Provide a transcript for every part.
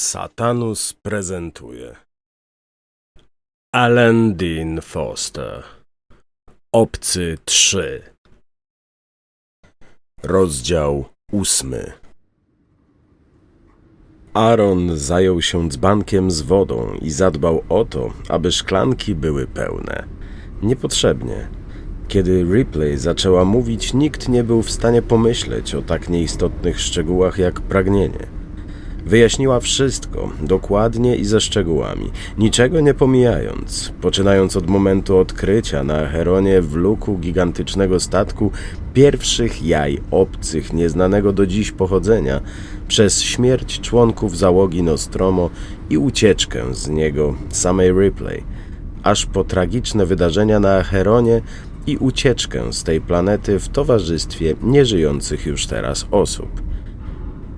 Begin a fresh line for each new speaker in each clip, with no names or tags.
Satanus prezentuje Alan Dean Foster Obcy 3 Rozdział ósmy Aaron zajął się dzbankiem z wodą i zadbał o to, aby szklanki były pełne. Niepotrzebnie. Kiedy Ripley zaczęła mówić, nikt nie był w stanie pomyśleć o tak nieistotnych szczegółach jak pragnienie. Wyjaśniła wszystko, dokładnie i ze szczegółami, niczego nie pomijając, poczynając od momentu odkrycia na Heronie w luku gigantycznego statku pierwszych jaj obcych nieznanego do dziś pochodzenia, przez śmierć członków załogi Nostromo i ucieczkę z niego samej Ripley, aż po tragiczne wydarzenia na Heronie i ucieczkę z tej planety w towarzystwie nieżyjących już teraz osób.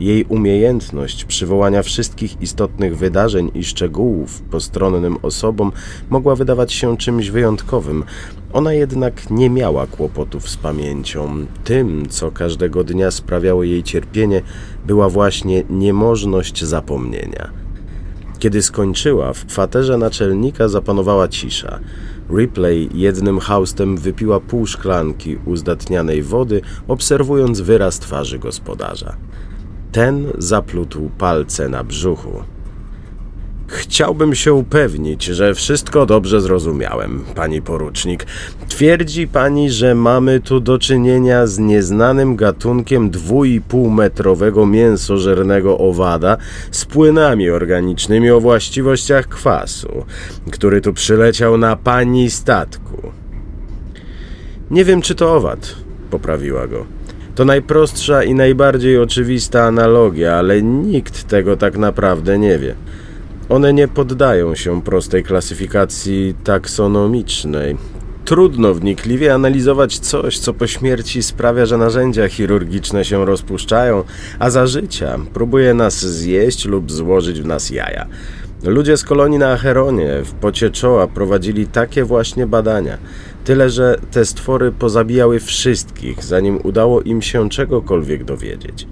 Jej umiejętność przywołania wszystkich istotnych wydarzeń i szczegółów postronnym osobom mogła wydawać się czymś wyjątkowym. Ona jednak nie miała kłopotów z pamięcią. Tym, co każdego dnia sprawiało jej cierpienie, była właśnie niemożność zapomnienia. Kiedy skończyła, w kwaterze naczelnika zapanowała cisza. Ripley jednym haustem wypiła pół szklanki uzdatnianej wody, obserwując wyraz twarzy gospodarza. Ten zaplótł palce na brzuchu. Chciałbym się upewnić, że wszystko dobrze zrozumiałem, pani porucznik. Twierdzi pani, że mamy tu do czynienia z nieznanym gatunkiem dwójpółmetrowego mięsożernego owada z płynami organicznymi o właściwościach kwasu, który tu przyleciał na pani statku. Nie wiem, czy to owad, poprawiła go. To najprostsza i najbardziej oczywista analogia, ale nikt tego tak naprawdę nie wie. One nie poddają się prostej klasyfikacji taksonomicznej. Trudno wnikliwie analizować coś, co po śmierci sprawia, że narzędzia chirurgiczne się rozpuszczają, a za życia próbuje nas zjeść lub złożyć w nas jaja. Ludzie z kolonii na Acheronie w pocie czoła prowadzili takie właśnie badania. Tyle, że te stwory pozabijały wszystkich, zanim udało im się czegokolwiek dowiedzieć.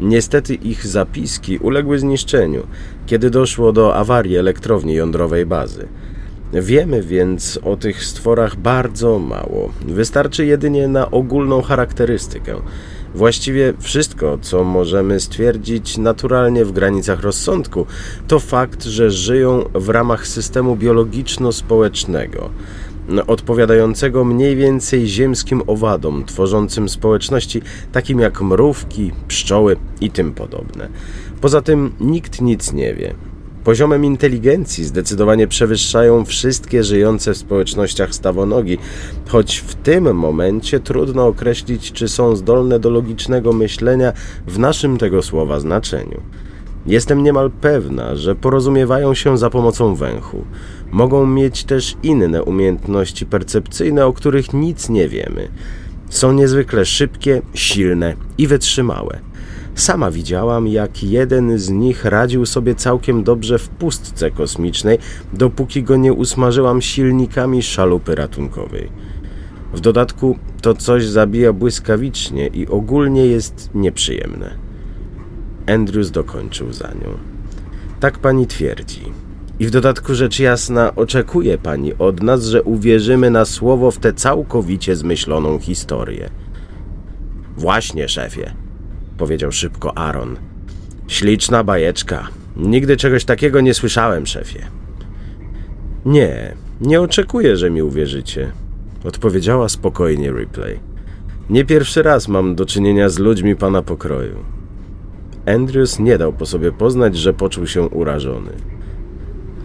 Niestety ich zapiski uległy zniszczeniu, kiedy doszło do awarii elektrowni jądrowej bazy. Wiemy więc o tych stworach bardzo mało. Wystarczy jedynie na ogólną charakterystykę. Właściwie wszystko, co możemy stwierdzić naturalnie w granicach rozsądku, to fakt, że żyją w ramach systemu biologiczno-społecznego odpowiadającego mniej więcej ziemskim owadom tworzącym społeczności, takim jak mrówki, pszczoły i tym podobne. Poza tym nikt nic nie wie. Poziomem inteligencji zdecydowanie przewyższają wszystkie żyjące w społecznościach stawonogi, choć w tym momencie trudno określić, czy są zdolne do logicznego myślenia w naszym tego słowa znaczeniu. Jestem niemal pewna, że porozumiewają się za pomocą węchu. Mogą mieć też inne umiejętności percepcyjne, o których nic nie wiemy. Są niezwykle szybkie, silne i wytrzymałe. Sama widziałam, jak jeden z nich radził sobie całkiem dobrze w pustce kosmicznej, dopóki go nie usmażyłam silnikami szalupy ratunkowej. W dodatku to coś zabija błyskawicznie i ogólnie jest nieprzyjemne. Andrews dokończył za nią. Tak pani twierdzi. I w dodatku rzecz jasna oczekuje pani od nas, że uwierzymy na słowo w tę całkowicie zmyśloną historię. Właśnie, szefie, powiedział szybko Aaron. Śliczna bajeczka. Nigdy czegoś takiego nie słyszałem, szefie. Nie, nie oczekuję, że mi uwierzycie, odpowiedziała spokojnie Ripley. Nie pierwszy raz mam do czynienia z ludźmi pana pokroju. Andrews nie dał po sobie poznać, że poczuł się urażony.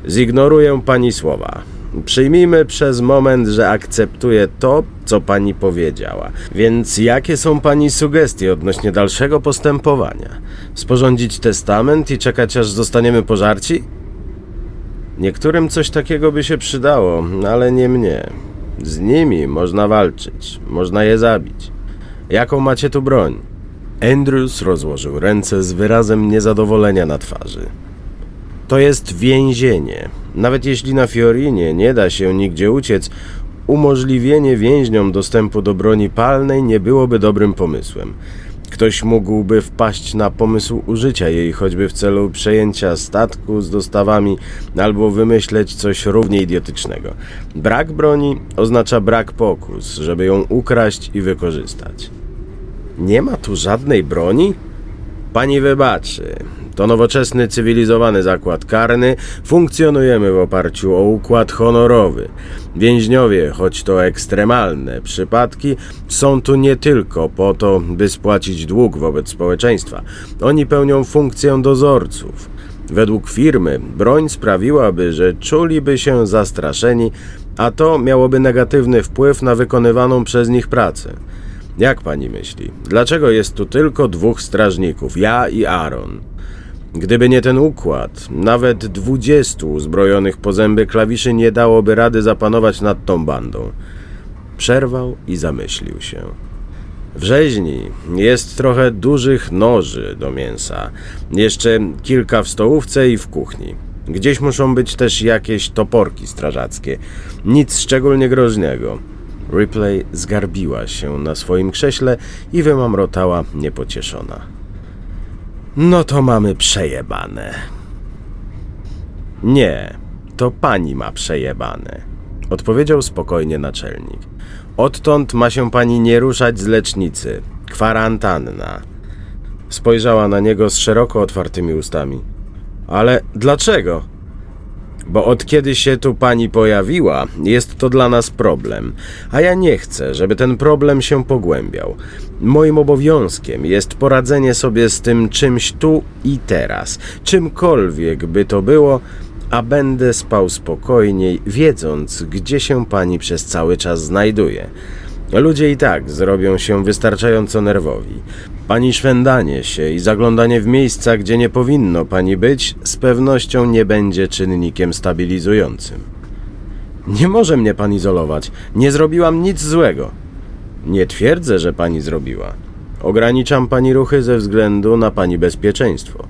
Zignoruję pani słowa. Przyjmijmy przez moment, że akceptuję to, co pani powiedziała. Więc jakie są pani sugestie odnośnie dalszego postępowania? Sporządzić testament i czekać aż zostaniemy pożarci? Niektórym coś takiego by się przydało, ale nie mnie. Z nimi można walczyć, można je zabić. Jaką macie tu broń? Andrews rozłożył ręce z wyrazem niezadowolenia na twarzy. To jest więzienie. Nawet jeśli na Fiorinie nie da się nigdzie uciec, umożliwienie więźniom dostępu do broni palnej nie byłoby dobrym pomysłem. Ktoś mógłby wpaść na pomysł użycia jej choćby w celu przejęcia statku z dostawami albo wymyśleć coś równie idiotycznego. Brak broni oznacza brak pokus, żeby ją ukraść i wykorzystać. Nie ma tu żadnej broni? Pani wybaczy. To nowoczesny, cywilizowany zakład karny. Funkcjonujemy w oparciu o układ honorowy. Więźniowie, choć to ekstremalne przypadki, są tu nie tylko po to, by spłacić dług wobec społeczeństwa. Oni pełnią funkcję dozorców. Według firmy broń sprawiłaby, że czuliby się zastraszeni, a to miałoby negatywny wpływ na wykonywaną przez nich pracę. Jak pani myśli, dlaczego jest tu tylko dwóch strażników, ja i Aaron? Gdyby nie ten układ, nawet dwudziestu uzbrojonych po zęby klawiszy nie dałoby rady zapanować nad tą bandą. Przerwał i zamyślił się. W rzeźni jest trochę dużych noży do mięsa, jeszcze kilka w stołówce i w kuchni. Gdzieś muszą być też jakieś toporki strażackie. Nic szczególnie groźnego. Ripley zgarbiła się na swoim krześle i wymamrotała niepocieszona. No to mamy przejebane. Nie, to pani ma przejebane, odpowiedział spokojnie naczelnik. Odtąd ma się pani nie ruszać z lecznicy. Kwarantanna. Spojrzała na niego z szeroko otwartymi ustami. Ale dlaczego? Bo od kiedy się tu pani pojawiła, jest to dla nas problem, a ja nie chcę, żeby ten problem się pogłębiał. Moim obowiązkiem jest poradzenie sobie z tym czymś tu i teraz, czymkolwiek by to było, a będę spał spokojniej, wiedząc, gdzie się pani przez cały czas znajduje. Ludzie i tak zrobią się wystarczająco nerwowi. Pani szwendanie się i zaglądanie w miejsca, gdzie nie powinno pani być, z pewnością nie będzie czynnikiem stabilizującym. Nie może mnie pan izolować. Nie zrobiłam nic złego. Nie twierdzę, że pani zrobiła. Ograniczam pani ruchy ze względu na pani bezpieczeństwo.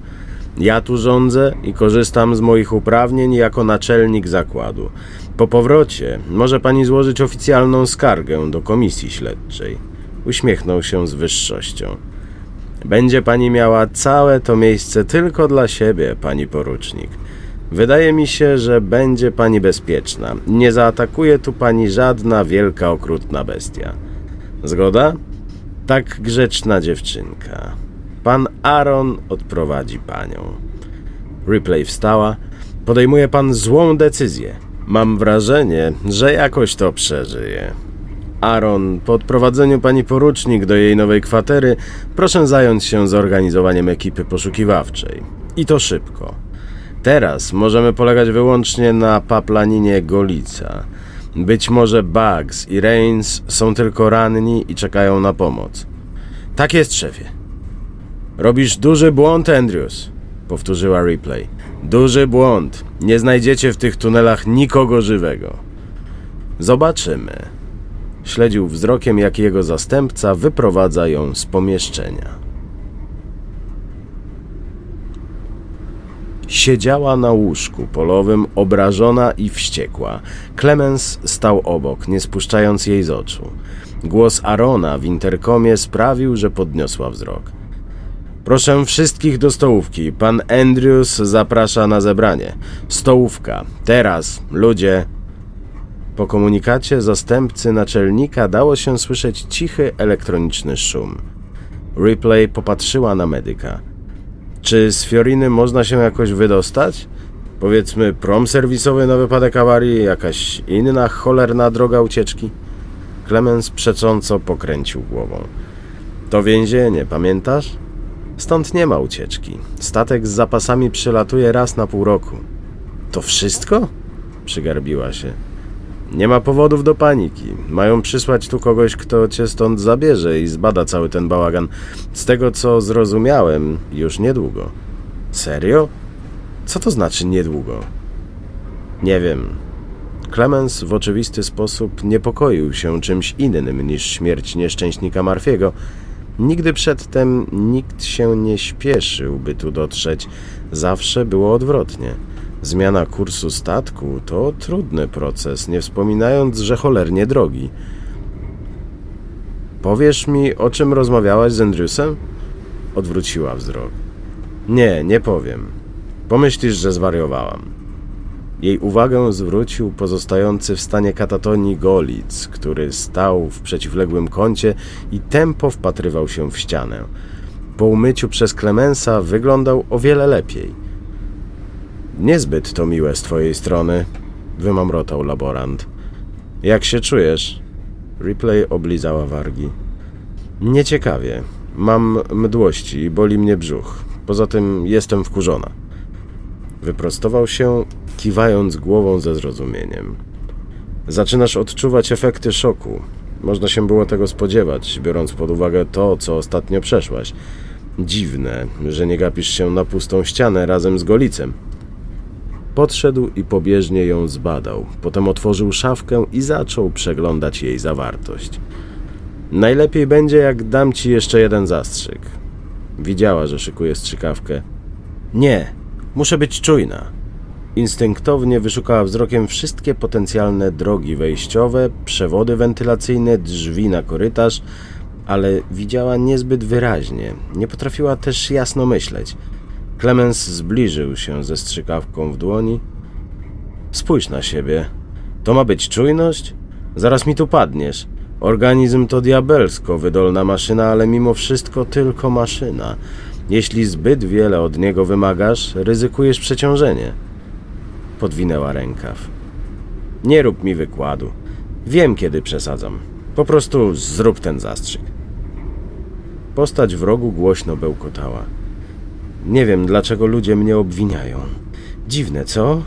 Ja tu rządzę i korzystam z moich uprawnień jako naczelnik zakładu. Po powrocie może pani złożyć oficjalną skargę do komisji śledczej. Uśmiechnął się z wyższością. Będzie pani miała całe to miejsce tylko dla siebie, pani porucznik. Wydaje mi się, że będzie pani bezpieczna. Nie zaatakuje tu pani żadna wielka, okrutna bestia. Zgoda? Tak grzeczna dziewczynka. Pan Aaron odprowadzi panią. Ripley wstała. Podejmuje pan złą decyzję. Mam wrażenie, że jakoś to przeżyje. Aaron, po odprowadzeniu pani porucznik do jej nowej kwatery, proszę zająć się zorganizowaniem ekipy poszukiwawczej. I to szybko. Teraz możemy polegać wyłącznie na paplaninie Golica. Być może Bugs i Reigns są tylko ranni i czekają na pomoc. Tak jest, szefie. Robisz duży błąd, Andrews, powtórzyła Ripley. Duży błąd. Nie znajdziecie w tych tunelach nikogo żywego. Zobaczymy. Śledził wzrokiem, jak jego zastępca wyprowadza ją z pomieszczenia. Siedziała na łóżku polowym, obrażona i wściekła. Clemens stał obok, nie spuszczając jej z oczu. Głos Arona w interkomie sprawił, że podniosła wzrok. Proszę wszystkich do stołówki. Pan Andrews zaprasza na zebranie. Stołówka. Teraz, ludzie. Po komunikacie zastępcy naczelnika dało się słyszeć cichy elektroniczny szum. Ripley popatrzyła na medyka. Czy z Fioriny można się jakoś wydostać? Powiedzmy prom serwisowy na wypadek awarii, jakaś inna cholerna droga ucieczki? Clemens przecząco pokręcił głową. To więzienie, pamiętasz? Stąd nie ma ucieczki. Statek z zapasami przylatuje raz na pół roku. To wszystko? Przygarbiła się. Nie ma powodów do paniki. Mają przysłać tu kogoś, kto cię stąd zabierze i zbada cały ten bałagan. Z tego co zrozumiałem, już niedługo. Serio? Co to znaczy niedługo? Nie wiem. Clemens w oczywisty sposób niepokoił się czymś innym niż śmierć nieszczęśnika Marfiego. Nigdy przedtem nikt się nie śpieszył, by tu dotrzeć. Zawsze było odwrotnie. Zmiana kursu statku to trudny proces, nie wspominając, że cholernie drogi. Powiesz mi, o czym rozmawiałaś z Andrewsem? odwróciła wzrok. Nie, nie powiem. Pomyślisz, że zwariowałam. Jej uwagę zwrócił pozostający w stanie katatonii Golic, który stał w przeciwległym kącie i tempo wpatrywał się w ścianę. Po umyciu przez Klemensa wyglądał o wiele lepiej. Niezbyt to miłe z twojej strony, wymamrotał laborant. Jak się czujesz? Ripley oblizała wargi. Nieciekawie. Mam mdłości i boli mnie brzuch. Poza tym jestem wkurzona. Wyprostował się, kiwając głową ze zrozumieniem. Zaczynasz odczuwać efekty szoku. Można się było tego spodziewać, biorąc pod uwagę to, co ostatnio przeszłaś. Dziwne, że nie gapisz się na pustą ścianę razem z golicem. Podszedł i pobieżnie ją zbadał. Potem otworzył szafkę i zaczął przeglądać jej zawartość. Najlepiej będzie, jak dam ci jeszcze jeden zastrzyk. Widziała, że szykuje strzykawkę. Nie, muszę być czujna. Instynktownie wyszukała wzrokiem wszystkie potencjalne drogi wejściowe, przewody wentylacyjne, drzwi na korytarz, ale widziała niezbyt wyraźnie. Nie potrafiła też jasno myśleć. Clemens zbliżył się ze strzykawką w dłoni. Spójrz na siebie. To ma być czujność? Zaraz mi tu padniesz. Organizm to diabelsko wydolna maszyna, ale mimo wszystko tylko maszyna. Jeśli zbyt wiele od niego wymagasz, ryzykujesz przeciążenie. Podwinęła rękaw. Nie rób mi wykładu. Wiem, kiedy przesadzam. Po prostu zrób ten zastrzyk. Postać w rogu głośno bełkotała. Nie wiem, dlaczego ludzie mnie obwiniają. Dziwne, co?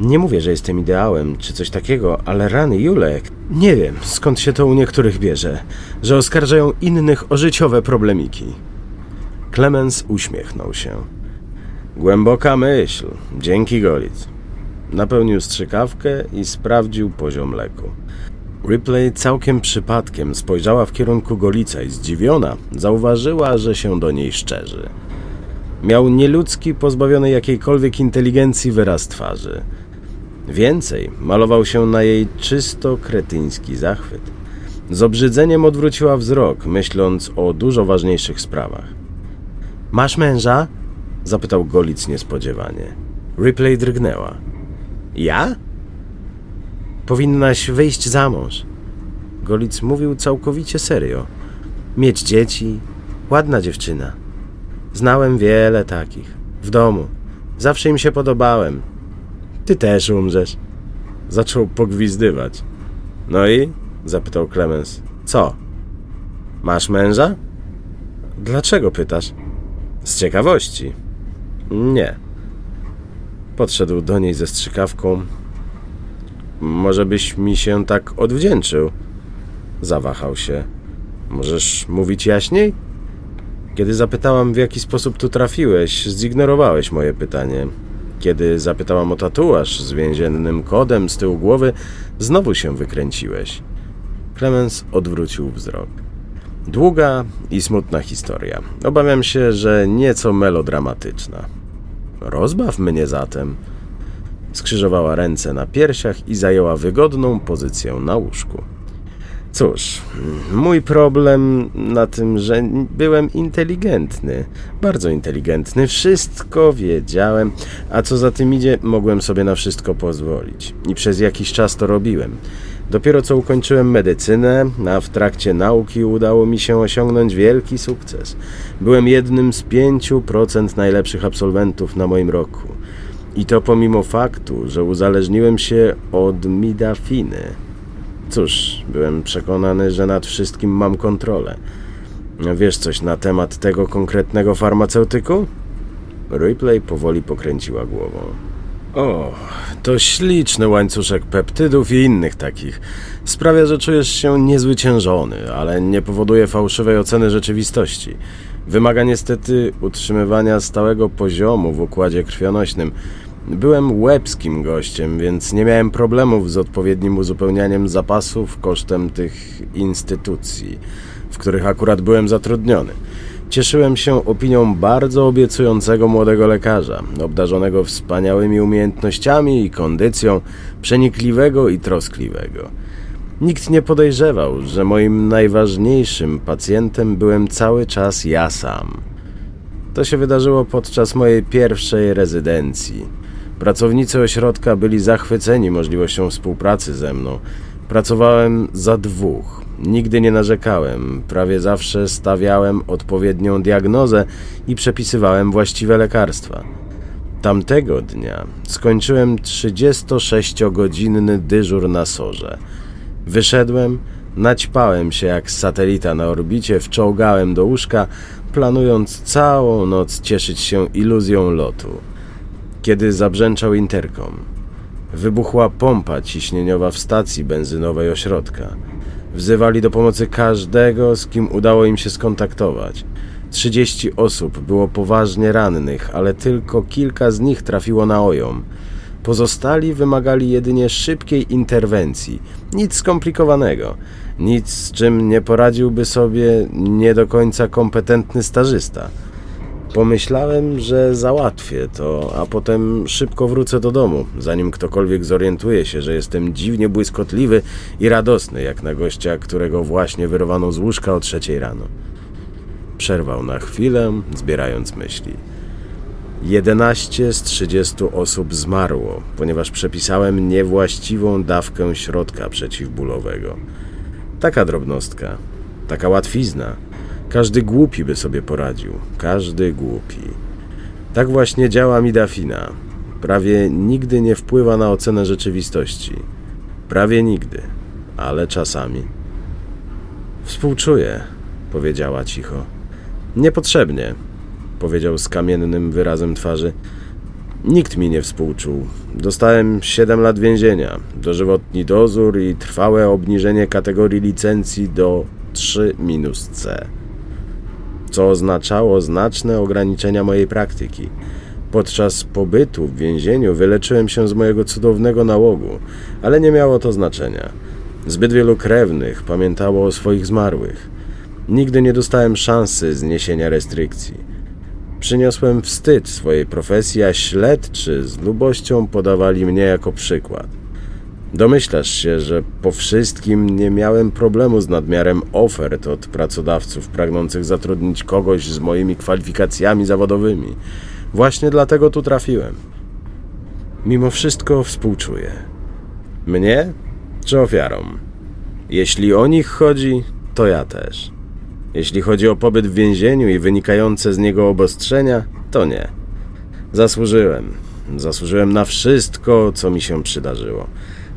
Nie mówię, że jestem ideałem czy coś takiego, ale rany Julek. Nie wiem, skąd się to u niektórych bierze, że oskarżają innych o życiowe problemiki. Clemens uśmiechnął się. Głęboka myśl. Dzięki, Golic. Napełnił strzykawkę i sprawdził poziom leku. Ripley całkiem przypadkiem spojrzała w kierunku Golica i zdziwiona zauważyła, że się do niej szczerzy. Miał nieludzki, pozbawiony jakiejkolwiek inteligencji wyraz twarzy. Więcej, malował się na jej czysto kretyński zachwyt. Z obrzydzeniem odwróciła wzrok, myśląc o dużo ważniejszych sprawach. Masz męża? zapytał Golic niespodziewanie. Ripley drgnęła. Ja? Powinnaś wyjść za mąż. Golic mówił całkowicie serio. Mieć dzieci, ładna dziewczyna. Znałem wiele takich. W domu. Zawsze im się podobałem. Ty też umrzesz. Zaczął pogwizdywać. No i? zapytał Clemens. Co? Masz męża? Dlaczego pytasz? Z ciekawości. Nie. Podszedł do niej ze strzykawką. Może byś mi się tak odwdzięczył? Zawahał się. Możesz mówić jaśniej? Kiedy zapytałam, w jaki sposób tu trafiłeś, zignorowałeś moje pytanie. Kiedy zapytałam o tatuaż z więziennym kodem z tyłu głowy, znowu się wykręciłeś. Clemens odwrócił wzrok. Długa i smutna historia. Obawiam się, że nieco melodramatyczna. Rozbaw mnie zatem. Skrzyżowała ręce na piersiach i zajęła wygodną pozycję na łóżku. Cóż, mój problem na tym, że byłem inteligentny, bardzo inteligentny, wszystko wiedziałem, a co za tym idzie, mogłem sobie na wszystko pozwolić. I przez jakiś czas to robiłem. Dopiero co ukończyłem medycynę, a w trakcie nauki udało mi się osiągnąć wielki sukces. Byłem jednym z 5% najlepszych absolwentów na moim roku. I to pomimo faktu, że uzależniłem się od midafiny. Cóż, byłem przekonany, że nad wszystkim mam kontrolę. Wiesz coś na temat tego konkretnego farmaceutyku? Ripley powoli pokręciła głową. O, to śliczny łańcuszek peptydów i innych takich. Sprawia, że czujesz się niezwyciężony, ale nie powoduje fałszywej oceny rzeczywistości. Wymaga niestety utrzymywania stałego poziomu w układzie krwionośnym. Byłem łebskim gościem, więc nie miałem problemów z odpowiednim uzupełnianiem zapasów kosztem tych instytucji, w których akurat byłem zatrudniony. Cieszyłem się opinią bardzo obiecującego młodego lekarza, obdarzonego wspaniałymi umiejętnościami i kondycją, przenikliwego i troskliwego. Nikt nie podejrzewał, że moim najważniejszym pacjentem byłem cały czas ja sam. To się wydarzyło podczas mojej pierwszej rezydencji. Pracownicy ośrodka byli zachwyceni możliwością współpracy ze mną. Pracowałem za dwóch. Nigdy nie narzekałem. Prawie zawsze stawiałem odpowiednią diagnozę i przepisywałem właściwe lekarstwa. Tamtego dnia skończyłem 36-godzinny dyżur na sorze. Wyszedłem, naćpałem się jak satelita na orbicie, wczołgałem do łóżka, planując całą noc cieszyć się iluzją lotu. Kiedy zabrzęczał interkom, wybuchła pompa ciśnieniowa w stacji benzynowej ośrodka. Wzywali do pomocy każdego, z kim udało im się skontaktować. 30 osób było poważnie rannych, ale tylko kilka z nich trafiło na ojom. Pozostali wymagali jedynie szybkiej interwencji. Nic skomplikowanego. Nic, z czym nie poradziłby sobie nie do końca kompetentny stażysta. Pomyślałem, że załatwię to, a potem szybko wrócę do domu, zanim ktokolwiek zorientuje się, że jestem dziwnie błyskotliwy i radosny, jak na gościa, którego właśnie wyrwano z łóżka o trzeciej rano. Przerwał na chwilę, zbierając myśli. 11 z 30 osób zmarło, ponieważ przepisałem niewłaściwą dawkę środka przeciwbólowego. Taka drobnostka, taka łatwizna. Każdy głupi by sobie poradził. Każdy głupi. Tak właśnie działa midafina. Prawie nigdy nie wpływa na ocenę rzeczywistości. Prawie nigdy, ale czasami. Współczuję, powiedziała cicho. Niepotrzebnie, powiedział z kamiennym wyrazem twarzy. Nikt mi nie współczuł. Dostałem 7 lat więzienia, dożywotni dozór i trwałe obniżenie kategorii licencji do 3-C, co oznaczało znaczne ograniczenia mojej praktyki. Podczas pobytu w więzieniu wyleczyłem się z mojego cudownego nałogu, ale nie miało to znaczenia. Zbyt wielu krewnych pamiętało o swoich zmarłych. Nigdy nie dostałem szansy zniesienia restrykcji. Przyniosłem wstyd swojej profesji, a śledczy z lubością podawali mnie jako przykład. Domyślasz się, że po wszystkim nie miałem problemu z nadmiarem ofert od pracodawców pragnących zatrudnić kogoś z moimi kwalifikacjami zawodowymi. Właśnie dlatego tu trafiłem. Mimo wszystko współczuję. Mnie czy ofiarom? Jeśli o nich chodzi, to ja też. Jeśli chodzi o pobyt w więzieniu i wynikające z niego obostrzenia, to nie. Zasłużyłem. Zasłużyłem na wszystko, co mi się przydarzyło.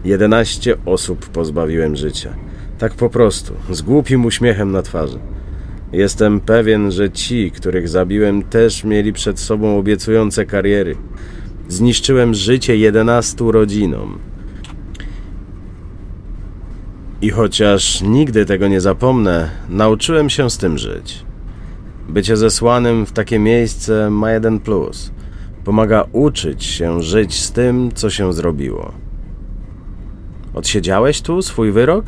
11 osób pozbawiłem życia. Tak po prostu, z głupim uśmiechem na twarzy. Jestem pewien, że ci, których zabiłem, też mieli przed sobą obiecujące kariery. Zniszczyłem życie 11 rodzinom. I chociaż nigdy tego nie zapomnę, nauczyłem się z tym żyć. Bycie zesłanym w takie miejsce ma jeden plus. Pomaga uczyć się żyć z tym, co się zrobiło. Odsiedziałeś tu swój wyrok?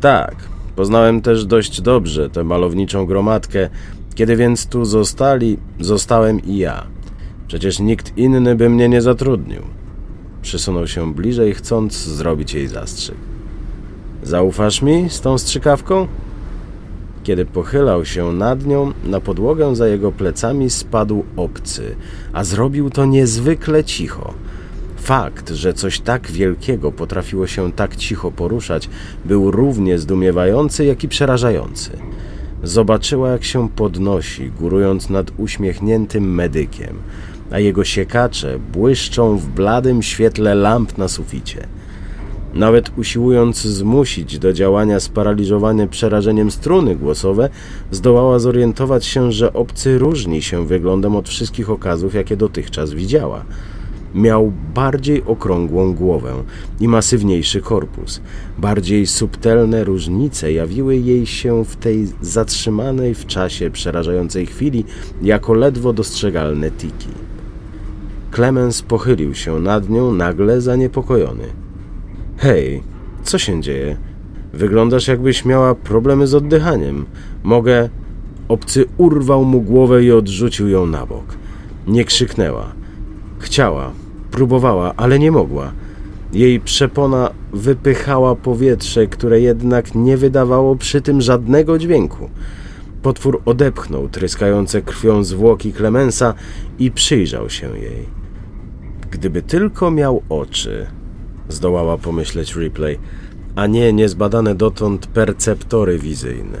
Tak. Poznałem też dość dobrze tę malowniczą gromadkę. Kiedy więc tu zostali, zostałem i ja. Przecież nikt inny by mnie nie zatrudnił. Przysunął się bliżej, chcąc zrobić jej zastrzyk. Zaufasz mi z tą strzykawką? Kiedy pochylał się nad nią, na podłogę za jego plecami spadł obcy, a zrobił to niezwykle cicho. Fakt, że coś tak wielkiego potrafiło się tak cicho poruszać, był równie zdumiewający, jak i przerażający. Zobaczyła, jak się podnosi, górując nad uśmiechniętym medykiem, a jego siekacze błyszczą w bladym świetle lamp na suficie. Nawet usiłując zmusić do działania sparaliżowane przerażeniem struny głosowe, zdołała zorientować się, że obcy różni się wyglądem od wszystkich okazów, jakie dotychczas widziała. Miał bardziej okrągłą głowę i masywniejszy korpus. Bardziej subtelne różnice jawiły jej się w tej zatrzymanej w czasie przerażającej chwili jako ledwo dostrzegalne tiki. Clemens pochylił się nad nią nagle zaniepokojony. Hej, co się dzieje? Wyglądasz jakbyś miała problemy z oddychaniem. Mogę. Obcy urwał mu głowę i odrzucił ją na bok. Nie krzyknęła. Chciała, próbowała, ale nie mogła. Jej przepona wypychała powietrze, które jednak nie wydawało przy tym żadnego dźwięku. Potwór odepchnął tryskające krwią zwłoki Clemensa i przyjrzał się jej. Gdyby tylko miał oczy, zdołała pomyśleć Ripley, a nie niezbadane dotąd perceptory wizyjne.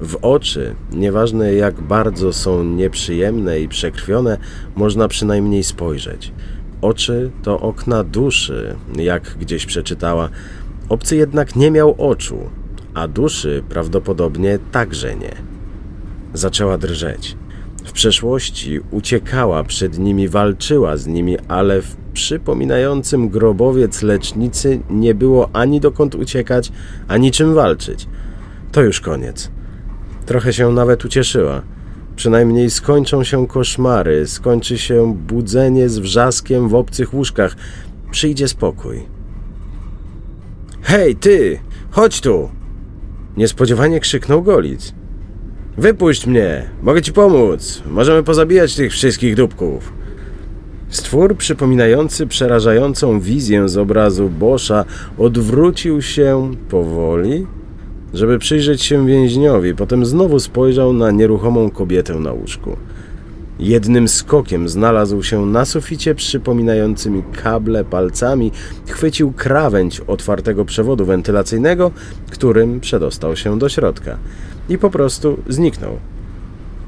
W oczy, nieważne jak bardzo są nieprzyjemne i przekrwione, można przynajmniej spojrzeć. Oczy to okna duszy, jak gdzieś przeczytała. Obcy jednak nie miał oczu, a duszy prawdopodobnie także nie. Zaczęła drżeć. W przeszłości uciekała przed nimi, walczyła z nimi, ale w przypominającym grobowiec lecznicy nie było ani dokąd uciekać, ani czym walczyć. To już koniec. Trochę się nawet ucieszyła. Przynajmniej skończą się koszmary, skończy się budzenie z wrzaskiem w obcych łóżkach. Przyjdzie spokój. Hej, ty! Chodź tu! Niespodziewanie krzyknął Golic. Wypuść mnie! Mogę ci pomóc! Możemy pozabijać tych wszystkich dupków! Stwór przypominający przerażającą wizję z obrazu Boscha odwrócił się powoli, żeby przyjrzeć się więźniowi, potem znowu spojrzał na nieruchomą kobietę na łóżku. Jednym skokiem znalazł się na suficie przypominającymi kable palcami, chwycił krawędź otwartego przewodu wentylacyjnego, którym przedostał się do środka i po prostu zniknął.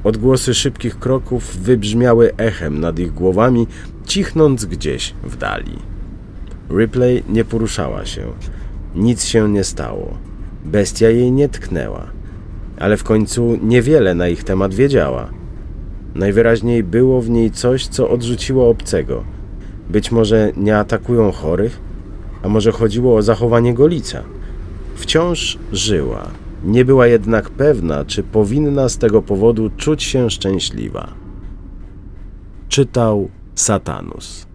Odgłosy szybkich kroków wybrzmiały echem nad ich głowami, cichnąc gdzieś w dali. Ripley nie poruszała się. Nic się nie stało. Bestia jej nie tknęła. Ale w końcu niewiele na ich temat wiedziała. Najwyraźniej było w niej coś, co odrzuciło obcego. Być może nie atakują chorych, a może chodziło o zachowanie golica. Wciąż żyła. Nie była jednak pewna, czy powinna z tego powodu czuć się szczęśliwa. Czytał Satanus.